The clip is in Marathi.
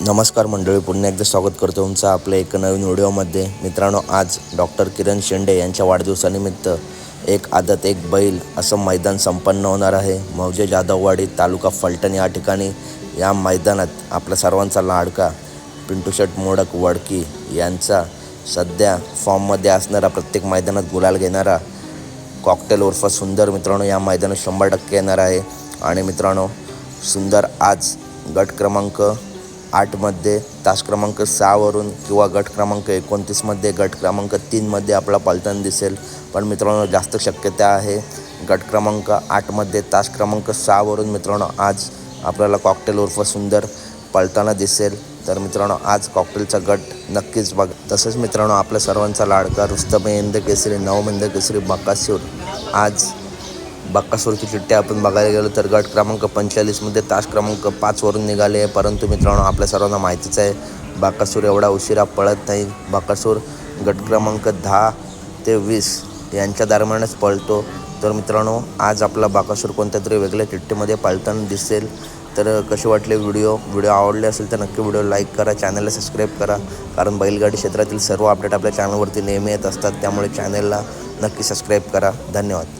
नमस्कार मंडळी पुन्हा एकदा स्वागत करतो तुमचं आपल्या एका नवीन व्हिडिओमध्ये. मित्रांनो आज डॉक्टर किरण शेंडे यांच्या वाढदिवसानिमित्त एक आदत एक बैल असं मैदान संपन्न होणार आहे. मौजे जाधववाडी तालुका फलटण या ठिकाणी या मैदानात आपल्या सर्वांचा लाडका पिंटू शेट मोडक वडकी यांचा सध्या फॉर्ममध्ये असणारा प्रत्येक मैदानात गुलाल घेणारा कॉकटेल उर्फ सुंदर मित्रांनो या मैदानात शंभर टक्के येणार आहे. आणि मित्रांनो सुंदर आज गट क्रमांक आठमध्ये तास क्रमांक सहावरून किंवा गट क्रमांक एकोणतीसमध्ये गट क्रमांक तीनमध्ये आपला पलटण दिसेल. पण मित्रांनो जास्त शक्यता आहे गट क्रमांक आठमध्ये तास क्रमांक सहावरून मित्रांनो आज आपल्याला कॉकटेल उर्फ सुंदर पळताना दिसेल. तर मित्रांनो आज कॉकटेलचा गट नक्कीच बघ. तसंच मित्रांनो आपल्या सर्वांचा लाडका रुस्तम हिंद केसरी नवमिंद केसरी बकासूर. आज बक्कासूरची चिठ्ठी आपण बघायला गेलो तर गट क्रमांक पंचेचाळीसमध्ये तास क्रमांक पाचवरून निघाले आहे. परंतु मित्रांनो आपल्या सर्वांना माहितीच आहे बाकासूर एवढा उशिरा पळत नाही. बाकासूर गट क्रमांक दहा ते वीस यांच्या दरम्यानच पळतो. तर मित्रांनो आज आपला बाकासूर कोणत्या तरी वेगळ्या चिठ्ठीमध्ये पळताना दिसेल. तर कसे वाटले व्हिडिओ? व्हिडिओ आवडले असेल तर नक्की व्हिडिओ लाईक करा चॅनलला सबस्क्राईब करा. कारण बैलगाडी क्षेत्रातील सर्व अपडेट आपल्या चॅनलवरती नेहमी येत असतात. त्यामुळे चॅनलला नक्की सबस्क्राईब करा. धन्यवाद.